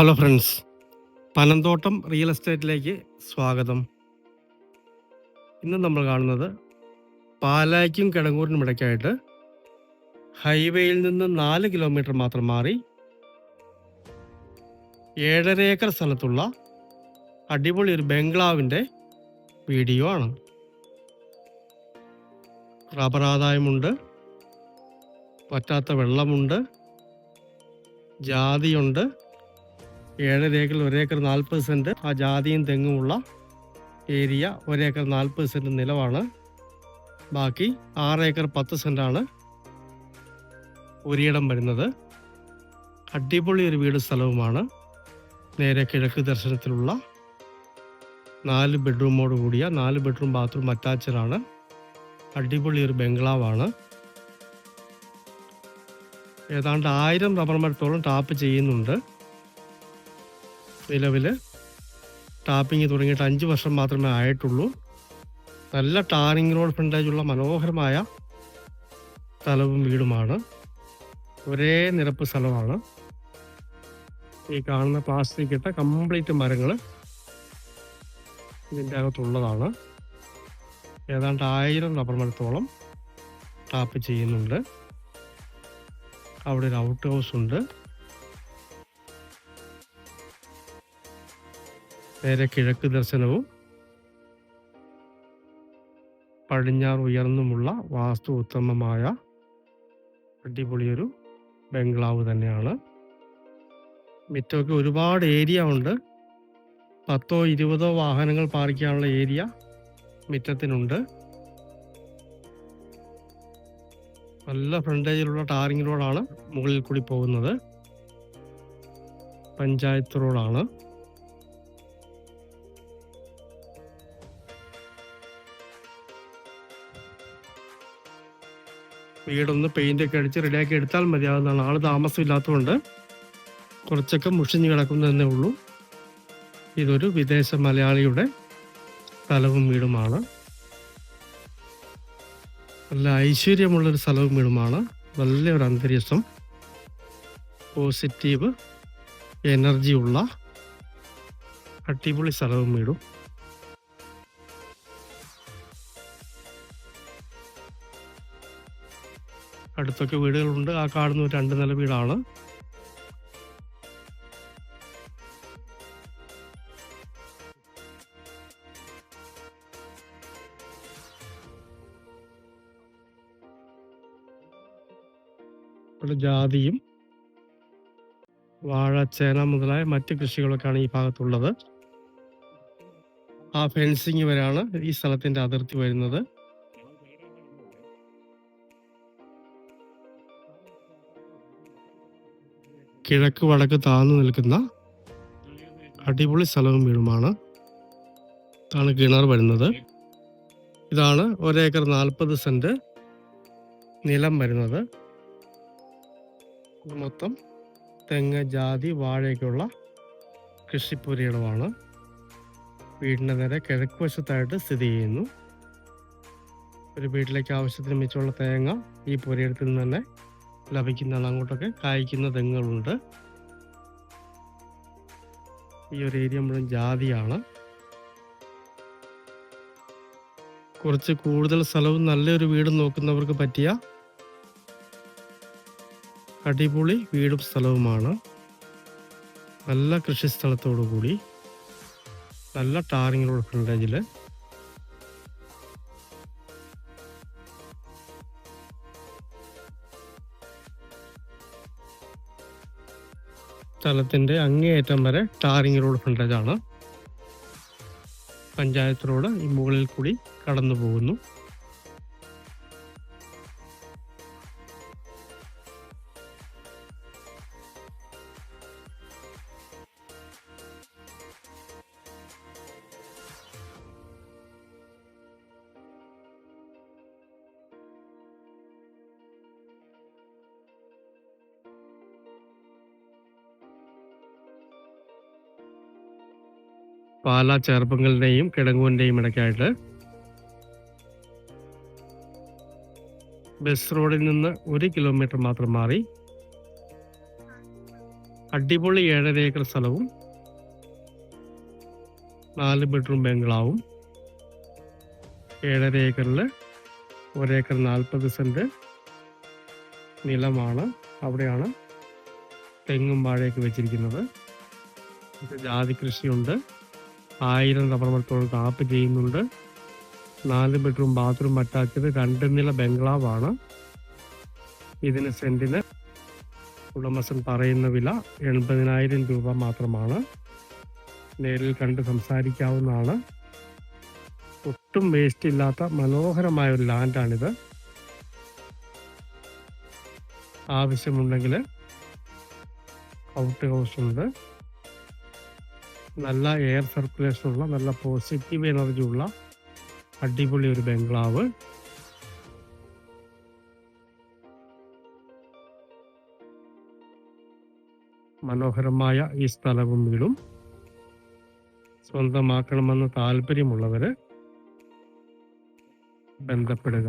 Hello friends Panamthottam real എസ്റ്റേറ്റിലേക്ക് സ്വാഗതം. ഇന്ന് നമ്മൾ കാണുന്നത് പാലായ്ക്കും കിടങ്ങൂരിനും ഇടയ്ക്കായിട്ട് ഹൈവേയിൽ നിന്ന് നാല് കിലോമീറ്റർ മാത്രം മാറി ഏഴര ഏക്കർ സ്ഥലത്തുള്ള അടിപൊളി ഒരു ബംഗ്ലാവിന്റെ വീഡിയോ ആണ്. റബ്ബർ ആദായമുണ്ട് പറ്റാത്ത വെള്ളമുണ്ട് ജാതിയുണ്ട് ഏഴര ഏക്കറിൽ ഒരേക്കർ നാൽപ്പത് സെന്റ് ആ ജാതിയും തെങ്ങുമുള്ള ഏരിയ ഒരേക്കർ നാൽപ്പത് സെന്റ് നിലവാണ്. ബാക്കി ആറ് ഏക്കർ പത്ത് സെന്റാണ് ഒരിടം വരുന്നത്. അടിപൊളി ഒരു വീട് സ്ഥലവുമാണ്. നേരെ കിഴക്ക് ദർശനത്തിലുള്ള നാല് ബെഡ്റൂമോട് കൂടിയ നാല് ബെഡ്റൂം ബാത്റൂം അറ്റാച്ചഡാണ് അടിപൊളി ഒരു ബംഗ്ലാവാണ്. ഏതാണ്ട് ആയിരം റബ്ബർ മരത്തോളം ടാപ്പ് ചെയ്യുന്നുണ്ട്. നിലവിൽ ടാപ്പിംഗ് തുടങ്ങിയിട്ട് അഞ്ച് വർഷം മാത്രമേ ആയിട്ടുള്ളൂ. നല്ല ടാറിംഗ് റോഡ് ഫ്രണ്ടേജുള്ള മനോഹരമായ സ്ഥലവും വീടുമാണ്. ഒരേ നിരപ്പ് സ്ഥലമാണ്. ഈ കാണുന്ന പ്ലാസ്റ്റിക് ഇട്ട കംപ്ലീറ്റ് മരങ്ങൾ ഇതിന്റെ അകത്തുള്ളതാണ്. ഏതാണ്ട് ആയിരം റബ്ബർ മരത്തോളം ടാപ്പ് ചെയ്യുന്നുണ്ട്. അവിടെ ഒരു ഔട്ട് ഹൗസ് ഉണ്ട്. നേരെ കിഴക്ക് ദർശനവും പടിഞ്ഞാറ് ഉയർന്നുമുള്ള വാസ്തു ഉത്തമമായ അടിപൊളിയൊരു ബംഗ്ലാവ് തന്നെയാണ്. മിറ്റമൊക്കെ ഒരുപാട് ഏരിയ ഉണ്ട്. പത്തോ ഇരുപതോ വാഹനങ്ങൾ പാർക്ക് ചെയ്യാനുള്ള ഏരിയ മിറ്റത്തിനുണ്ട്. നല്ല ഫ്രണ്ടേജിലുള്ള ടാറിംഗ് റോഡാണ് മുകളിൽ കൂടി പോകുന്നത്. പഞ്ചായത്ത് റോഡാണ്. വീടൊന്ന് പെയിന്റ് ഒക്കെ അടിച്ച് റെഡിയാക്കി എടുത്താൽ മതിയാവുന്നതാണ് ആൾ താമസമില്ലാത്തതുകൊണ്ട് കുറച്ചൊക്കെ മുഷിഞ്ഞ് കിടക്കുന്നതന്നെ ഉള്ളൂ. ഇതൊരു വിദേശ മലയാളിയുടെ സ്ഥലവും വീടുമാണ്. നല്ല ഐശ്വര്യമുള്ളൊരു സ്ഥലവും വീടുമാണ്. നല്ലൊരു അന്തരീക്ഷം. പോസിറ്റീവ് എനർജി ഉള്ള അടിപൊളി സ്ഥലവും വീടും. അടുത്തൊക്കെ വീടുകളുണ്ട്. ആ കാണുന്ന രണ്ട് നില വീടാണ്. ഇവിടെ ജാതിയും വാഴ ചേന മുതലായ മറ്റ് കൃഷികളൊക്കെയാണ് ഈ ഭാഗത്തുള്ളത്. ആ ഫെൻസിങ് വരെയാണ് ഈ സ്ഥലത്തിന്റെ അതിർത്തി വരുന്നത്. കിഴക്ക് വടക്ക് താഴ്ന്നു നിൽക്കുന്ന അടിപൊളി സ്ഥലവും വീടുമാണ്. ഇതാണ് കിണർ വരുന്നത്. ഇതാണ് ഒരേക്കർ നാൽപ്പത് സെന്റ് നിലം വരുന്നത്. മൊത്തം തെങ്ങ് ജാതി വാഴയൊക്കെയുള്ള കൃഷിപ്പുരയിടമാണ് വീടിന്റെ നേരെ കിഴക്ക് വശത്തായിട്ട് സ്ഥിതി ചെയ്യുന്നു. ഒരു വീട്ടിലേക്ക് ആവശ്യത്തിന് മിച്ചമുള്ള തേങ്ങ ഈ പുരയിടത്തിൽ നിന്ന് തന്നെ ലഭിക്കുന്നതാണ് അങ്ങോട്ടൊക്കെ കായ്ക്കുന്ന തെങ്ങുകളുണ്ട്. ഈ ഒരു ഏരിയ മുഴുവൻ ജാതിയാണ്. കുറച്ച് കൂടുതൽ സ്ഥലവും നല്ലൊരു വീടും നോക്കുന്നവർക്ക് പറ്റിയ അടിപൊളി വീടും സ്ഥലവുമാണ്. നല്ല കൃഷി സ്ഥലത്തോടു കൂടി നല്ല റോഡ് ഫ്രണ്ടേജിൽ സ്ഥലത്തിന്റെ അങ്ങേയറ്റം വരെ ടാറിംഗ് റോഡ് ഫ്രണ്ടേജ് ആണ് പഞ്ചായത്ത് റോഡ് ഈ മുകളിൽ കൂടി കടന്നു പോകുന്നു പാലാ ചേർപ്പങ്ങളുടെയും കിടങ്ങൂരിന്റെയും ഇടയ്ക്കായിട്ട് ബസ് റോഡിൽ നിന്ന് ഒരു കിലോമീറ്റർ മാത്രം മാറി അടിപൊളി ഏഴര ഏക്കർ സ്ഥലവും നാല് ബെഡ്റൂം ബംഗ്ലാവും ഏഴര ഏക്കറിൽ ഒരേക്കർ നാൽപ്പത് സെന്റ് നിലമാണ്. അവിടെയാണ് തെങ്ങും വാഴയൊക്കെ വെച്ചിരിക്കുന്നത്. ജാതി കൃഷിയുണ്ട്. ആയിരം റബ്ബർ മരത്തോളം ടാപ്പ് ചെയ്യുന്നുണ്ട്. നാല് ബെഡ്റൂം ബാത്റൂം അറ്റാച്ചത് രണ്ട് നില ബംഗ്ലാവാണ് ഇതിന് സെന്റിന് ഉടമസ്ഥൻ പറയുന്ന വില എൺപതിനായിരം രൂപ മാത്രമാണ്. നേരിൽ കണ്ട് സംസാരിക്കാവുന്നതാണ്. ഒട്ടും വേസ്റ്റ് ഇല്ലാത്ത മനോഹരമായ ഒരു ലാൻഡാണിത് ആവശ്യമുണ്ടെങ്കിൽ ഔട്ട് ഹൗസ് ഉണ്ട്. നല്ല എയർ സർക്കുലേഷൻ ഉള്ള നല്ല പോസിറ്റീവ് എനർജി ഉള്ള അടിപൊളി ഒരു ബംഗ്ലാവ്. മനോഹരമായ ഈ സ്ഥലവും വീടും. സ്വന്തമാക്കണമെന്ന് താല്പര്യമുള്ളവര് ബന്ധപ്പെടുക.